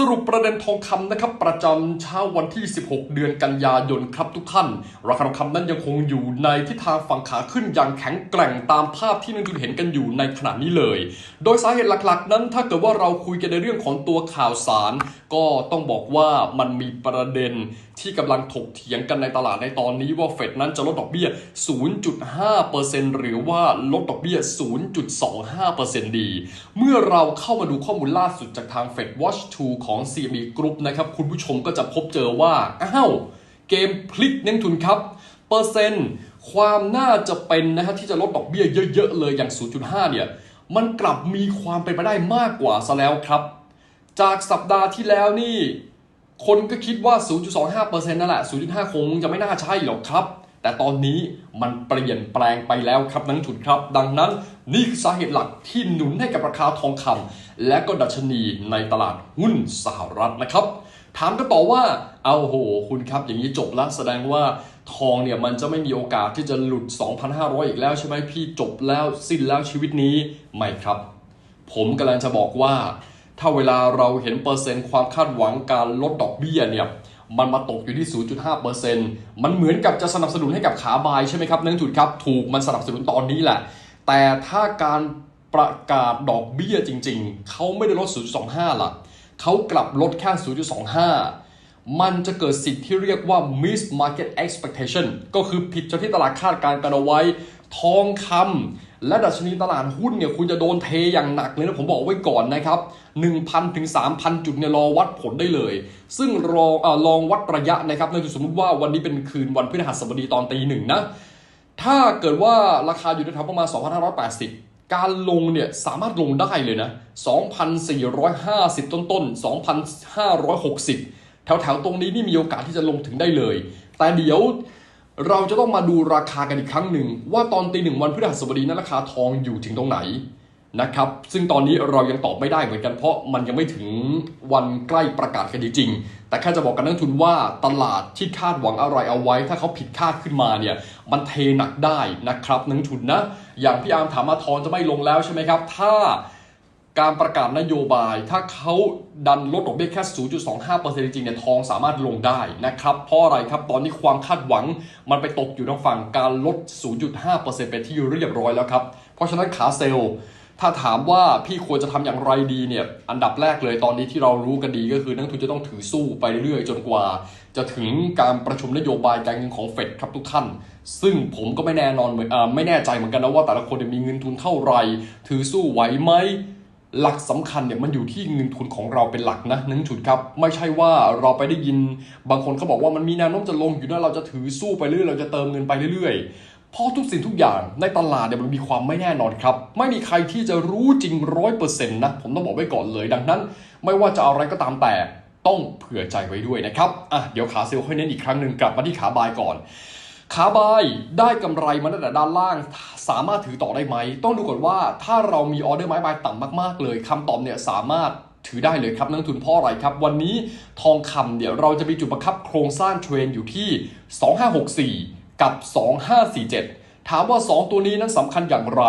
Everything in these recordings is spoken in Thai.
สรุปประเด็นทองคำนะครับประจำเช้าวันที่ 16 เดือนกันยายนครับทุกท่าน ราคาทองคำนั้นยังคงอยู่ในทิศทางฝั่งขาขึ้นอย่างแข็งแกร่งตามภาพที่นักลงทุนเห็นกันอยู่ในขณะนี้เลย โดยสาเหตุหลักๆ นั้นถ้าเกิดว่าเราคุยกันในเรื่องของตัวข่าวสาร ก็ต้องบอกว่ามันมีประเด็น ที่กำลังถกเถียงกันในตลาดในตอนนี้ว่าเฟดนั้นจะลดดอกเบี้ย 0.5%หรือว่าลดดอกเบี้ย 0.25%ดี เมื่อเราเข้ามาดูข้อมูลล่าสุดจากทาง Fed Watch 2 ของ CME Group นะครับคุณผู้ชมก็จะพบเจอว่า อ้าว เกมพลิกเนักทุนครับ เปอร์เซ็นต์ ความน่าจะเป็นนะฮะที่จะลดดอกเบี้ยเยอะๆเลยอย่าง 0.5 เนี่ย มันกลับมีความเป็นไปได้มากกว่าซะแล้วครับ จากสัปดาห์ที่แล้วนี่ คนก็คิดว่า 0.25%นั่นแหละ 0.5 คงจะไม่น่าใช่หรอกครับ แต่ตอนนี้มันเปลี่ยนแปลงไปแล้วครับนักทุนครับ ดังนั้นนี่คือสาเหตุหลักที่หนุนให้กับราคาทองคำและก็ดัชนีในตลาดหุ้นสหรัฐนะครับ ถามก็ต่อว่าเอาโห คุณครับอย่างนี้จบแล้วแสดงว่าทองเนี่ยมันจะไม่มีโอกาสที่จะหลุด 2,500 อีกแล้วใช่ไหมพี่จบแล้วสิ้นแล้วชีวิตนี้ไม่ครับ ผมกำลังจะบอกว่า ถ้าเวลาเราเห็นเปอร์เซ็นต์ความคาดหวังการลดดอกเบี้ยเนี่ยมันมาตกอยู่ที่ 0.5%มันเหมือนกับจะสนับสนุนให้กับขาบายใช่ไหมครับนักลงทุนครับ ถูกมันสนับสนุนตอนนี้แหละ แต่ถ้าการประกาศดอกเบี้ยจริง ๆ เขาไม่ได้ลด 0.25ล่ะเขากลับลดแค่ 0.25 มันจะเกิดสิ่งที่เรียกว่า miss market expectation ก็คือผิดจากที่ตลาดคาดการณ์กันเอาไว้ ทองคำ และดัชนีตลาดหุ้นเนี่ยคุณจะโดนเทอย่างหนักเลยนะผมบอกไว้ก่อนนะครับ 1,000 ถึง 3,000 จุดเนี่ยรอวัดผลได้เลย ซึ่งรอเอลองวัดระยะนะครับในสมมติว่าวันนี้เป็นคืนวันพฤหัสบดีตอนตีหนึ่งนะ ถ้าเกิดว่าราคาอยู่ในแถวประมาณ 2,580การลงเนี่ยสามารถลงได้เลยนะ 2,450 ต้นต้น 2,560 แถวแถวๆตรงนี้นี่มีโอกาสที่จะลงถึงได้เลย แต่เดี๋ยว เราจะต้องมาดูราคากันอีกครั้งหนึ่ง ว่าตอนตีหนึ่งวันพฤหัสบดีนั้นราคาทองอยู่ถึงตรงไหนนะครับ ซึ่งตอนนี้เรายังตอบไม่ได้เหมือนกันเพราะมันยังไม่ถึงวันใกล้ประกาศกันจริง แต่แค่จะบอกกันนักทุนว่าตลาดที่คาดหวังอะไรเอาไว้ ถ้าเขาผิดคาดขึ้นมาเนี่ยมันเทหนักได้นะครับนักทุนนะ อย่างพี่อาร์มถามมาทองจะไม่ลงแล้วใช่ไหมครับ ถ้า การประกาศนโยบายถ้าเขาดันลดดอกเบี้ยแค่ 0.25%จริงๆเนี่ยทองสามารถลงได้นะครับเพราะอะไรครับตอนนี้ความคาดหวังมันไปตกอยู่ทางฝั่งการลด 0.5%เป็นที่เรียบร้อยแล้วครับ เพราะฉะนั้นขาเซลล์ถ้าถามว่าพี่ควรจะทำอย่างไรดีเนี่ยอันดับแรกเลยตอนนี้ที่เรารู้กันดีก็คือนักทุนจะต้องถือสู้ไปเรื่อยๆ จนกว่า จะถึงการประชุมนโยบายการเงินของเฟดครับทุกท่าน ซึ่งผมก็ไม่แน่นอนเหมือนไม่แน่ใจเหมือนกันนะว่าแต่ละคนมีเงินทุนเท่าไหร่ ถือสู้ไหวไหม หลักสำคัญเนี่ยมันอยู่ที่เงินทุนของเราเป็นหลักนะนักลงทุนครับ ไม่ใช่ว่าเราไปได้ยิน บางคนเขาบอกว่ามันมีแนวโน้มจะลงอยู่นะเราจะถือสู้ไปเรื่อยเราจะเติมเงินไปเรื่อยเพราะทุกสิ่งทุกอย่างในตลาดเนี่ยมันมีความไม่แน่นอนครับ ไม่มีใครที่จะรู้จริงร้อยเปอร์เซ็นต์นะ ผมต้องบอกไว้ก่อนเลยดังนั้น ไม่ว่าจะเอาอะไรก็ตามแต่ต้องเผื่อใจไว้ด้วยนะครับอะเดี๋ยวขาเซลล์ค่อยเน้นอีกครั้งหนึ่งกลับมาที่ขาบายก่อน ขาบายได้กำไรมาตั้งแต่ด้านล่าง สามารถถือต่อได้ไหม ต้องดูก่อนว่าถ้าเรามีออเดอร์ไม้บายต่ำมากๆเลยคำตอบเนี่ยสามารถถือได้เลยครับนักทุนเพราะอะไรครับ วันนี้ทองคำเนี่ยเราจะมีจุดประคับโครงสร้างเทรนอยู่ที่ 2564 กับ 2547 ถามว่า 2 ตัวนี้นั้นสำคัญอย่างไร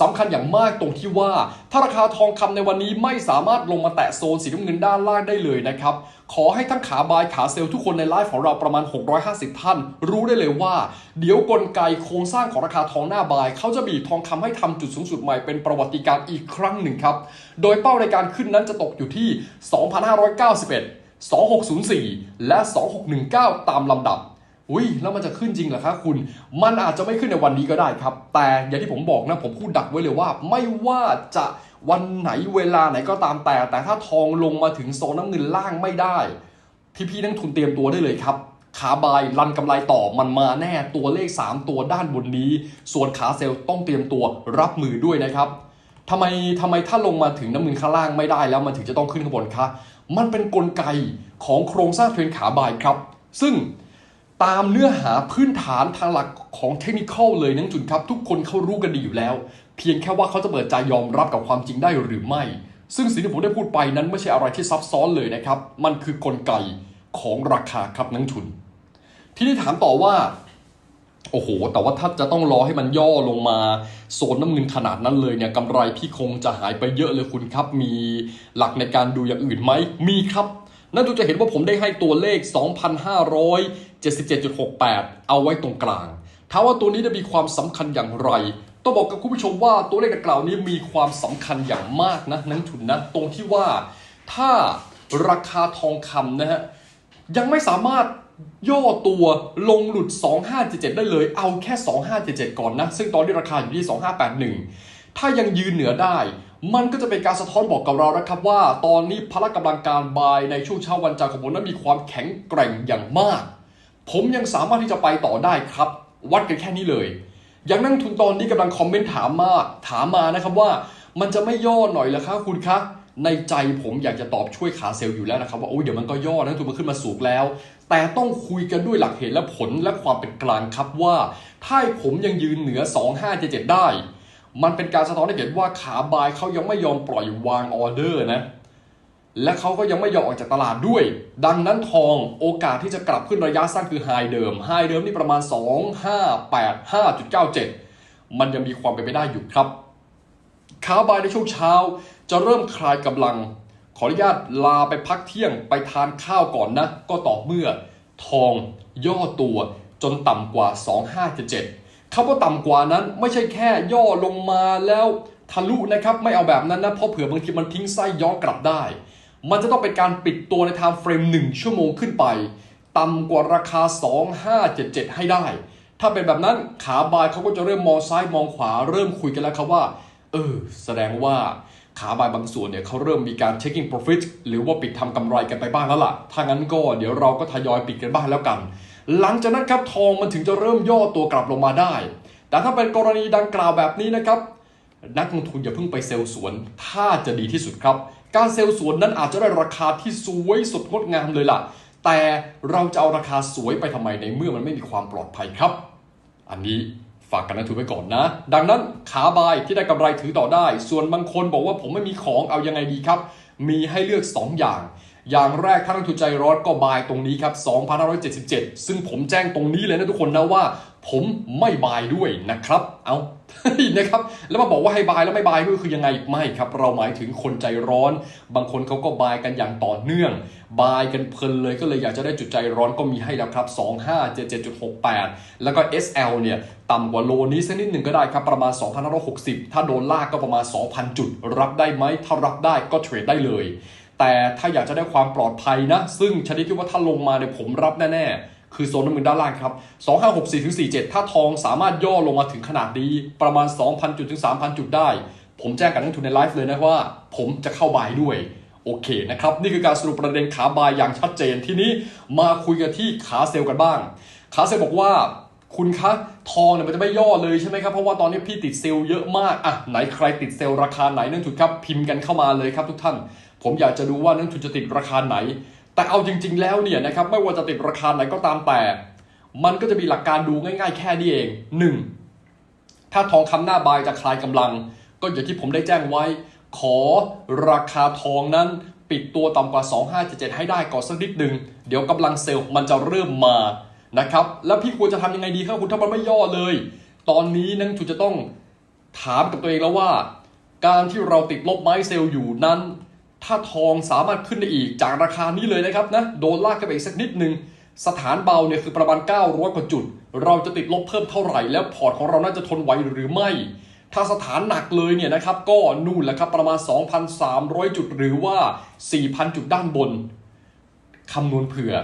สำคัญอย่างมากตรงที่ว่า ถ้าราคาทองคำในวันนี้ไม่สามารถลงมาแตะโซนสีน้ำเงินด้านล่างได้เลยนะครับ ขอให้ทั้งขาบายขาเซลล์ทุกคนในไลฟ์ของเราประมาณ 650 ท่าน รู้ได้เลยว่า เดี๋ยวกลไกโครงสร้างของราคาทองหน้าบาย เขาจะบีบทองคำให้ทำจุดสูงสุดใหม่เป็นประวัติการอีกครั้งหนึ่งครับ โดยเป้าในการขึ้นนั้นจะตกอยู่ที่ 2,591 2604 และ 2619 ตามลำดับ อุ้ยแล้วมันจะขึ้นจริงเหรอคะคุณ มันอาจจะไม่ขึ้นในวันนี้ก็ได้ครับ แต่อย่างที่ผมบอกนะผมพูดดักไว้เลยว่า ไม่ว่าจะวันไหนเวลาไหนก็ตามแต่ แต่ถ้าทองลงมาถึงโซนน้ำเงินล่างไม่ได้ พี่ๆนักทุนเตรียมตัวได้เลยครับขาบายรันกำไรต่อมันมาแน่ตัวเลข 3 ตัวด้านบนนี้ ส่วนขาเซลล์ต้องเตรียมตัวรับมือด้วยนะครับทำไมทำไมถ้าลงมาถึงน้ำเงินข้างล่างไม่ได้แล้วมันถึงจะต้องขึ้นข้างบนคะมันเป็นนกลไกของโครงสร้างเทรนขาบายครับ ซึ่ง ตามเนื้อหาพื้นฐานทางหลักของเทคนิคเลยนักจุนครับ ทุกคนเขารู้กันดีอยู่แล้ว เพียงแค่ว่าเขาจะเปิดใจยอมรับกับความจริงได้หรือไม่ ซึ่งสิ่งที่ผมได้พูดไปนั้นไม่ใช่อะไรที่ซับซ้อนเลยนะครับ มันคือกลไกของราคาครับนักทุน ที่ได้ถามต่อว่า โอ้โห แต่ว่าถ้าจะต้องรอให้มันย่อลงมาโซนน้ำเงินขนาดนั้นเลยเนี่ยกำไรพี่คงจะหายไปเยอะเลยคุณครับ มีหลักในการดูอย่างอื่นไหมมีครับนั่นดูจะเห็นว่าผมได้ให้ตัวเลข 77.68 เอาไว้ตรงกลางถามว่าตัวนี้ได้มีความสำคัญอย่างไร ต้องบอกกับคุณผู้ชมว่าตัวเลขดังกล่าวนี้มีความสำคัญอย่างมากนะนักทุนนะตรงที่ว่าถ้าราคาทองคำนะฮะยังไม่สามารถย่อตัวลงหลุด 2577 ได้เลย เอาแค่ 2577 ก่อนนะ ซึ่งตอนนี้ราคาอยู่ที่ 2581 ถ้ายังยืนเหนือได้ มันก็จะเป็นการสะท้อนบอกกับเรานะครับว่า ตอนนี้พละกำลังการบายในช่วงเช้าวันจันทร์ของผมนั้นมีความแข็งแกร่งอย่างมาก ผมยังสามารถที่จะไปต่อได้ครับ วัดกันแค่นี้เลย อย่างนักลงทุนตอนนี้กำลังคอมเมนต์ถามมาถามมานะครับว่า มันจะไม่ย่อหน่อยหรอคะคุณคะในใจผมอยากจะตอบช่วยขาเซลล์อยู่แล้วนะครับว่าโอ้ยเดี๋ยวมันก็ย่อนักลงทุนมันขึ้นมาสูงแล้ว แต่ต้องคุยกันด้วยหลักเหตุและผลและความเป็นกลางครับว่า ถ้าผมยังยืนเหนือ 2577 ได้ มันเป็นการสะท้อนให้เห็นว่าขาบายเขายังไม่ยอมปล่อยวางออเดอร์นะ และเขาก็ยังไม่ยอมออกจากตลาดด้วย ดังนั้นทองโอกาสที่จะกลับขึ้นระยะสั้นคือไฮเดิมไฮเดิมนี่ประมาณ 2585.97 มันยังมีความเป็นไปได้อยู่ครับขาบายในช่วงเช้าจะเริ่มคลายกำลัง ขออนุญาตลาไปพักเที่ยงไปทานข้าวก่อนนะ ก็ต่อเมื่อ ทองย่อตัวจนต่ำกว่า 2577คำว่าต่ำกว่านั้นไม่ใช่แค่ย่อลงมาแล้วทะลุนะครับ ไม่เอาแบบนั้นนะ เพราะเผื่อบางทีมันทิ้งไส้ย้อนกลับได้ มันจะต้องเป็นการปิดตัวในไทม์เฟรม1 ชั่วโมงขึ้นไป ต่ำกว่าราคา 2577 ให้ได้ ถ้าเป็นแบบนั้นขาบายเขาก็จะเริ่มมองซ้ายมองขวาเริ่มคุยกันแล้วครับว่า เออ แสดงว่าขาบายบางส่วนเนี่ยเขาเริ่มมีการ taking profit หรือว่าปิดทำกำไรกันไปบ้างแล้วล่ะ ถ้างั้นก็เดี๋ยวเราก็ทยอยปิดกันบ้างแล้วกัน หลังจากนั้นครับทองมันถึงจะเริ่มย่อตัวกลับลงมาได้ แต่ถ้าเป็นกรณีดังกล่าวแบบนี้นะครับ นักลงทุนอย่าเพิ่งไปเซลล์สวน ถ้าจะดีที่สุดครับ การเซลล์สวนนั้นอาจจะได้ราคาที่สวยสดงดงามเลยล่ะ แต่เราจะเอาราคาสวยไปทำไมในเมื่อมันไม่มีความปลอดภัยครับ อันนี้ฝากกันนะถือไว้ก่อนนะ ดังนั้นขาบายที่ได้กำไรถือต่อได้ ส่วนบางคนบอกว่าผมไม่มีของเอายังไงดีครับ มีให้เลือก 2 อย่าง อย่างแรกถ้านักทุนใจร้อนก็บายตรงนี้ครับ 2,577 ซึ่งผมแจ้งตรงนี้เลยนะทุกคนนะว่า ผมไม่บายด้วยนะครับ เอานะครับ แล้วมาบอกว่าให้บายแล้วไม่บายด้วยคือยังไงไม่ครับ เราหมายถึงคนใจร้อน บางคนเขาก็บายกันอย่างต่อเนื่อง บายกันเพลินเลยก็เลยอยากจะได้จุดใจร้อนก็มีให้แล้วครับ 2577.68 แล้วก็ SL เนี่ยต่ำกว่าโลนี้สักนิดหนึ่งก็ได้ครับ ประมาณ 2,560 ถ้าโดนลากก็ประมาณ 2,000 จุด รับได้ไหมถ้ารับได้ก็เทรดได้เลย แต่ถ้าอยากจะได้ความปลอดภัยนะ ซึ่งชนิดที่ว่าถ้าลงมาเนี่ยผมรับแน่ๆ คือโซนน้ำเงินด้านล่างครับ 2564ถึง47 ถ้าทองสามารถย่อลงมาถึงขนาดนี้ ประมาณ 2,000 จุดถึง 3,000 จุดได้ ผมแจ้งกับนักลงทุนในไลฟ์เลยนะว่า ผมจะเข้าบายด้วยโอเคนะครับ นี่คือการสรุปประเด็นขาบายอย่างชัดเจนทีนี้มาคุยกันที่ขาเซลล์กันบ้าง ขาเซลล์บอกว่าคุณคะทองเนี่ยมันจะไม่ย่อเลยใช่ไหมครับ เพราะว่าตอนนี้พี่ติดเซลล์เยอะมาก อะ ไหนใครติดเซลล์ราคาไหนนั่นถูกครับ พิมพ์กันเข้ามาเลยครับทุกท่าน ผมอยากจะดูว่านักทุนจะติดราคาไหน แต่เอาจริง ๆ แล้วเนี่ยนะครับไม่ว่าจะติดราคาไหนก็ตามแต่ มันก็จะมีหลักการดูง่าย ๆ แค่นี้เอง 1. ถ้าทองคำหน้าบายจะคลายกำลัง ก็อย่างที่ผมได้แจ้งไว้ ขอราคาทองนั้นปิดตัวต่ำกว่า 2577 ให้ได้ก่อนสักนิดหนึ่งเดี๋ยวกำลังเซลล์มันจะเริ่มมานะครับ แล้วพี่ควรจะทำยังไงดีครับคุณถ้ามันไม่ย่อเลย ตอนนี้นักทุนจะต้องถามกับตัวเองแล้วว่า การที่เราติดลบไม้เซลล์อยู่นั้น ถ้าทองสามารถขึ้นได้อีกจากราคานี้เลยนะครับนะโดนลากขึ้นไปอีกสักนิดหนึ่งสถานเบาเนี่ยคือประมาณ 900 กว่าจุด เราจะติดลบเพิ่มเท่าไหร่ แล้วพอร์ตของเราน่าจะทนไหวหรือไม่ ถ้าสถานหนักเลยเนี่ยนะครับก็นู่นแหละครับประมาณ 2,300 จุดหรือว่า 4,000 จุดด้านบนคำนวณเผื่อ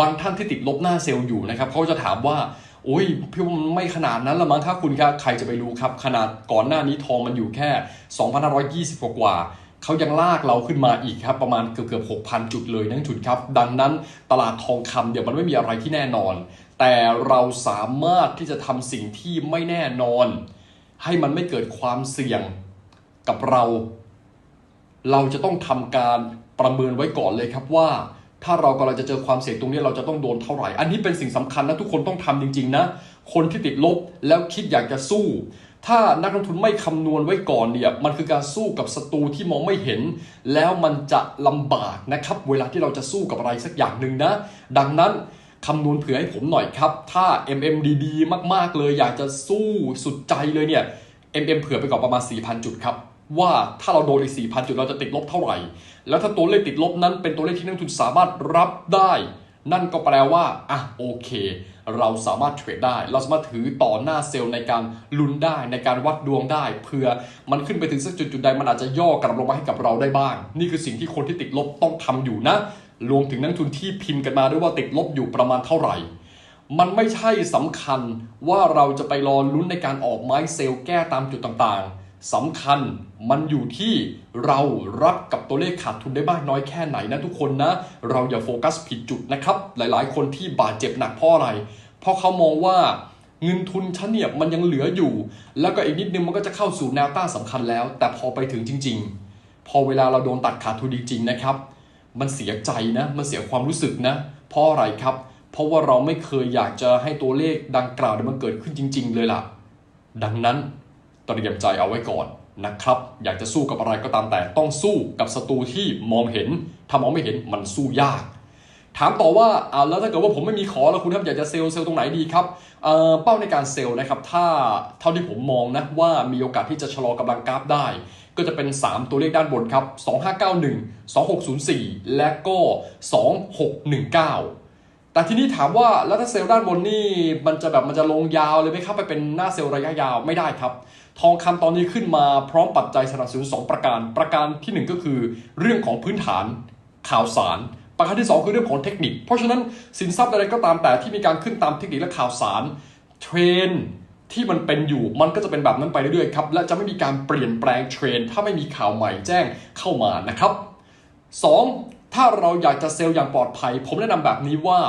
บางท่านที่ติดลบหน้าเซลล์อยู่นะครับเขาจะถามว่าโอ้ยพี่ว่ามันไม่ขนาดนั้นละมั้งครับคุณครับใครจะไปรู้ครับ ขนาดก่อนหน้านี้ทองมันอยู่แค่ 2,520 กว่ากว่า เขายังลากเราขึ้นมาอีกครับประมาณเกือบเกือบ6,000จุดเลยนั่นจุดครับ ดังนั้นตลาดทองคำเดี๋ยวมันไม่มีอะไรที่แน่นอน แต่เราสามารถที่จะทำสิ่งที่ไม่แน่นอน ให้มันไม่เกิดความเสี่ยงกับเรา เราจะต้องทำการประเมินไว้ก่อนเลยครับว่า ถ้าเรากำลังจะเจอความเสี่ยงตรงนี้เราจะต้องโดนเท่าไหร่ อันนี้เป็นสิ่งสำคัญนะทุกคนต้องทำจริง ๆ นะ คนที่ติดลบแล้วคิดอยากจะสู้ ถ้านักลงทุนไม่คำนวณไว้ก่อนเนี่ยมันคือการสู้กับศัตรูที่มองไม่เห็น แล้วมันจะลำบากนะครับ เวลาที่เราจะสู้กับอะไรสักอย่างหนึ่งนะ ดังนั้นคำนวณเผื่อให้ผมหน่อยครับ ถ้า MMDD มากๆเลย อยากจะสู้สุดใจเลยเนี่ย MM เผื่อไปก่อนประมาณ 4,000 จุดครับ ว่าถ้าเราโดนอีก 4,000 จุดเราจะติดลบเท่าไหร่ แล้วถ้าตัวเลขติดลบนั้นเป็นตัวเลขที่นักลงทุนสามารถรับได้ นั่นก็แปลว่าอะโอเค เราสามารถเทรดได้ เราสามารถถือต่อหน้าเซลล์ในการลุ้นได้ในการวัดดวงได้เพื่อมันขึ้นไปถึงสักจุดจุดใดมันอาจจะย่อกลับลงมาให้กับเราได้บ้าง นี่คือสิ่งที่คนที่ติดลบต้องทำอยู่นะรวมถึงนักทุนที่พิมพ์กันมาด้วยว่าติดลบอยู่ประมาณเท่าไหร่ มันไม่ใช่สำคัญว่าเราจะไปรอลุ้นในการออกไม้เซลล์แก้ตามจุดต่างๆ สำคัญมันอยู่ที่เรารับกับตัวเลขขาดทุนได้มากน้อยแค่ไหนนะทุกคนนะ เราอย่าโฟกัสผิดจุดนะครับ หลายๆ คนที่บาดเจ็บหนักเพราะอะไร เพราะเขามองว่าเงินทุนฉันเนี่ยมันยังเหลืออยู่ แล้วก็อีกนิดนึงมันก็จะเข้าสู่แนวต้านสำคัญแล้ว แต่พอไปถึงจริง ๆ พอเวลาเราโดนตัดขาดทุนจริงๆนะครับ มันเสียใจนะมันเสียความรู้สึกนะเพราะอะไรครับ เพราะว่าเราไม่เคยอยากจะให้ตัวเลขดังกล่าวมันเกิดขึ้นจริง ๆ เลยล่ะ ดังนั้น เตรียมใจเอาไว้ก่อนนะครับ อยากจะสู้กับอะไรก็ตามแต่ต้องสู้กับศัตรูที่มองเห็นถ้ามองไม่เห็นมันสู้ยาก ถามต่อว่าอ่าแล้วถ้าเกิดว่าผมไม่มีขอแล้วคุณครับอยากจะเซลล์เซลล์ตรงไหนดีครับเอ่อเป้าในการเซลล์นะครับ ถ้าเท่าที่ผมมองนะว่ามีโอกาสที่จะชะลอกำลังกราฟได้ ก็จะเป็น 3 ตัวเลขด้านบนครับ 2591 2604 และก็ 2619แต่ทีนี้ถามว่าแล้วถ้าเซลล์ด้านบนนี่มันจะแบบมันจะลงยาวเลยไหมครับไปเป็นหน้าเซลล์ระยะยาวไม่ได้ครับ ทองคำตอนนี้ขึ้นมาพร้อมปัจจัยสนับสนุน2ประการ ประการทีหนึ่1 ก็คือเรื่องของพื้นฐานข่าวสาร ประการที่ 2 คือเรื่องของเทคนิค เพราะฉะนั้นสินทรัพย์อะไรก็ตามแต่ที่มีการขึ้นตามเทคนิคและข่าวสารเทรนที่มันเป็นอยู่มันก็จะเป็นแบบนั้นไปเรื่อยๆครับและจะไม่มีการเปลี่ยนแปลงเทรนถ้าไม่มีข่าวใหม่แจ้งเข้ามานะครับ 2. ถ้าเราอยากจะเซลล์อย่างปลอดภัย ผมแนะนำแบบนี้ว่า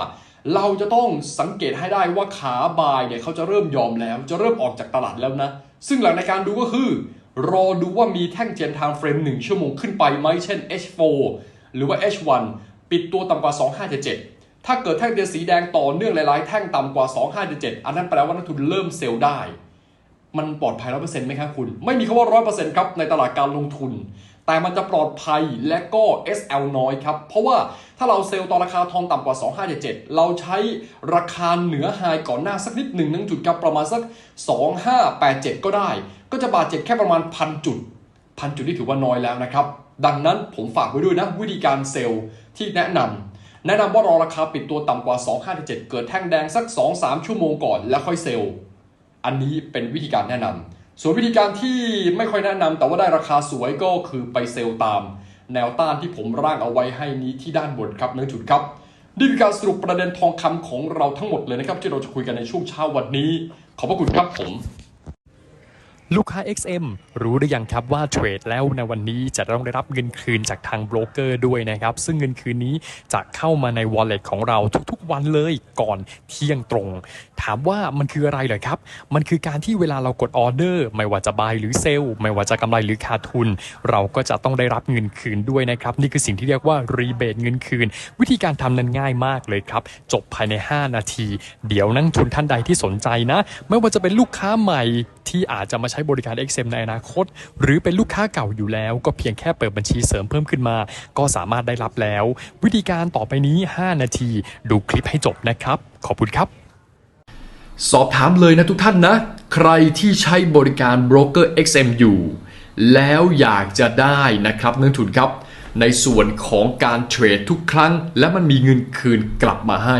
เราจะต้องสังเกตให้ได้ว่าขาบายเนี่ยเขาจะเริ่มยอมแล้ว จะเริ่มออกจากตลาดแล้วนะ ซึ่งหลักในการดูก็คือ รอดูว่ามีแท่งเจียนทางเฟรม 1 ชั่วโมงขึ้นไปไหมเช่น H4 หรือว่า H1 ปิดตัวต่ำกว่า 2577 ถ้าเกิดแท่งเดียนสีแดงต่อเนื่องหลายๆ แท่งต่ำกว่า 2577 อันนั้นแปลว่านักทุนเริ่มเซลล์ได้ มันปลอดภัยร้อเปอร์เซ็นต์ไหมครับคุณ ไม่มีคำว่าร้อยเปอร์เซ็นต์ครับในตลาดการลงทุน แต่มันจะปลอดภัยและก็ SL น้อยครับ เพราะว่าถ้าเราเซลล์ตอนราคาทองต่ำกว่า 2577 เราใช้ราคาเหนือไฮก่อนหน้าสักนิดหนึ่งนั่งจุดครับประมาณสัก 2587 ก็ได้ ก็จะบาดเจ็บแค่ประมาณพันจุดพันจุดนี่ถือว่าน้อยแล้วนะครับ ดังนั้นผมฝากไว้ด้วยนะ วิธีการเซลล์ที่แนะนำแนะนำว่ารอราคาปิดตัวต่ำกว่า 2577 เกิดแท่งแดงสัก 2-3 ชั่วโมงก่อนแล้วค่อยเซลล์อันนี้เป็นวิธีการแนะนำ ส่วนวิธีการที่ไม่ค่อยแนะนำแต่ว่าได้ราคาสวยก็คือไปเซลตาม แนวต้านที่ผมร่างเอาไว้ให้นี้ที่ด้านบนครับเนื้อจุดครับนี่คือการสรุปประเด็นทองคำของเราทั้งหมดเลยนะครับที่เราจะคุยกันในช่วงเช้าวันนี้ ขอบพระคุณครับผมลูกค้า XM รู้หรือยังครับว่าเทรดแล้วในวันนี้จะต้องได้รับเงินคืนจากทางโบรกเกอร์ด้วยนะครับ ซึ่งเงินคืนนี้จะเข้ามาใน wallet ของเราทุกๆวันเลยก่อนเที่ยงตรงถามว่ามันคืออะไรเหรอครับ มันคือการที่เวลาเรากดออเดอร์ ไม่ว่าจะบายหรือเซลล์ไม่ว่าจะกำไรหรือขาดทุน เราก็จะต้องได้รับเงินคืนด้วยนะครับ นี่คือสิ่งที่เรียกว่ารีเบทเงินคืน วิธีการทำนั้นง่ายมากเลยครับ จบภายใน 5 นาที เดี๋ยวนักทุนท่านใดที่สนใจนะ ไม่ว่าจะเป็นลูกค้าใหม่ที่อาจจะมาใช้บริการ XM ในอนาคต หรือเป็นลูกค้าเก่าอยู่แล้ว ก็เพียงแค่เปิดบัญชีเสริมเพิ่มขึ้นมา ก็สามารถได้รับแล้ว วิธีการต่อไปนี้ 5 นาที ดูคลิปให้จบนะครับ ขอบคุณครับ สอบถามเลยนะทุกท่านนะ ใครที่ใช้บริการโบรกเกอร์ XM อยู่แล้วอยากจะได้นะครับนักทุนครับ ในส่วนของการเทรดทุกครั้ง และมันมีเงินคืนกลับมาให้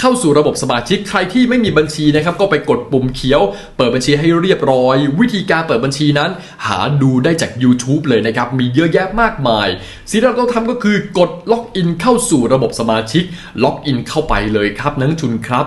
เข้าสู่ระบบสมาชิกใครที่ไม่มีบัญชีนะครับก็ไปกดปุ่มเขียว เปิดบัญชีให้เรียบร้อย วิธีการเปิดบัญชีนั้น หาดูได้จาก YouTube เลยนะครับมีเยอะแยะมากมาย สิ่งที่เราต้องทำก็คือกดล็อกอินเข้าสู่ระบบสมาชิก ล็อกอินเข้าไปเลยครับนังชุนครับ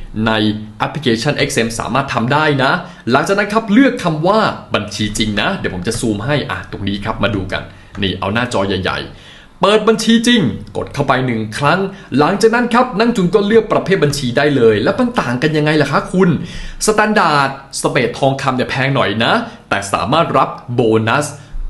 ในแอปพลิเคชัน XM สามารถทำได้นะ หลังจากนั้นครับเลือกคำว่าบัญชีจริงนะ เดี๋ยวผมจะซูมให้อะตรงนี้ครับมาดูกัน นี่เอาหน้าจอใหญ่ ๆ เปิดบัญชีจริง กดเข้าไปหนึ่งครั้ง หลังจากนั้นครับนั่งจุนก็เลือกประเภทบัญชีได้เลย แล้วมันต่างกันยังไงล่ะคะคุณสแตนดาร์ดสเปดทองคำเนี่ยแพงหน่อยนะ แต่สามารถรับโบนัส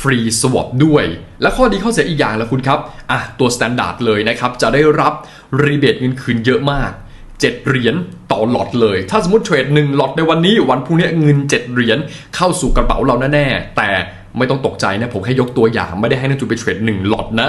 ฟรีสวอปด้วย และข้อดีข้อเสียอีกอย่างละคุณครับอะตัวสแตนดาร์ดเลยนะครับ จะได้รับรีเบทเงินคืนเยอะมาก 7 เหรียญต่อหลอดเลย ถ้าสมมติเทรด1หลอดในวันนี้วันพรุ่งนี้เงิน 7 เหรียญเข้าสู่กระเป๋าเราแน่ๆแต่ไม่ต้องตกใจนะผมแค่ยกตัวอย่างไม่ได้ให้นักจุนไปเทรด1หลอดนะ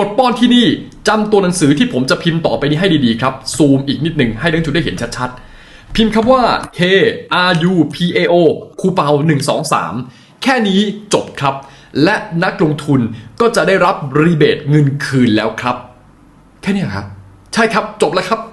กดป้อนที่นี่จำตัวหนังสือที่ผมจะพิมพ์ต่อไปนี้ให้ดีๆครับ ซูมอีกนิดหนึ่งให้นักทุนได้เห็นชัดๆ พิมพ์คำว่า K R U P A O คูเปา1 2 3 แค่นี้จบครับ และนักลงทุนก็จะได้รับรีเบทเงินคืนแล้วครับ แค่นี้ครับ ใช่ครับจบแล้วครับ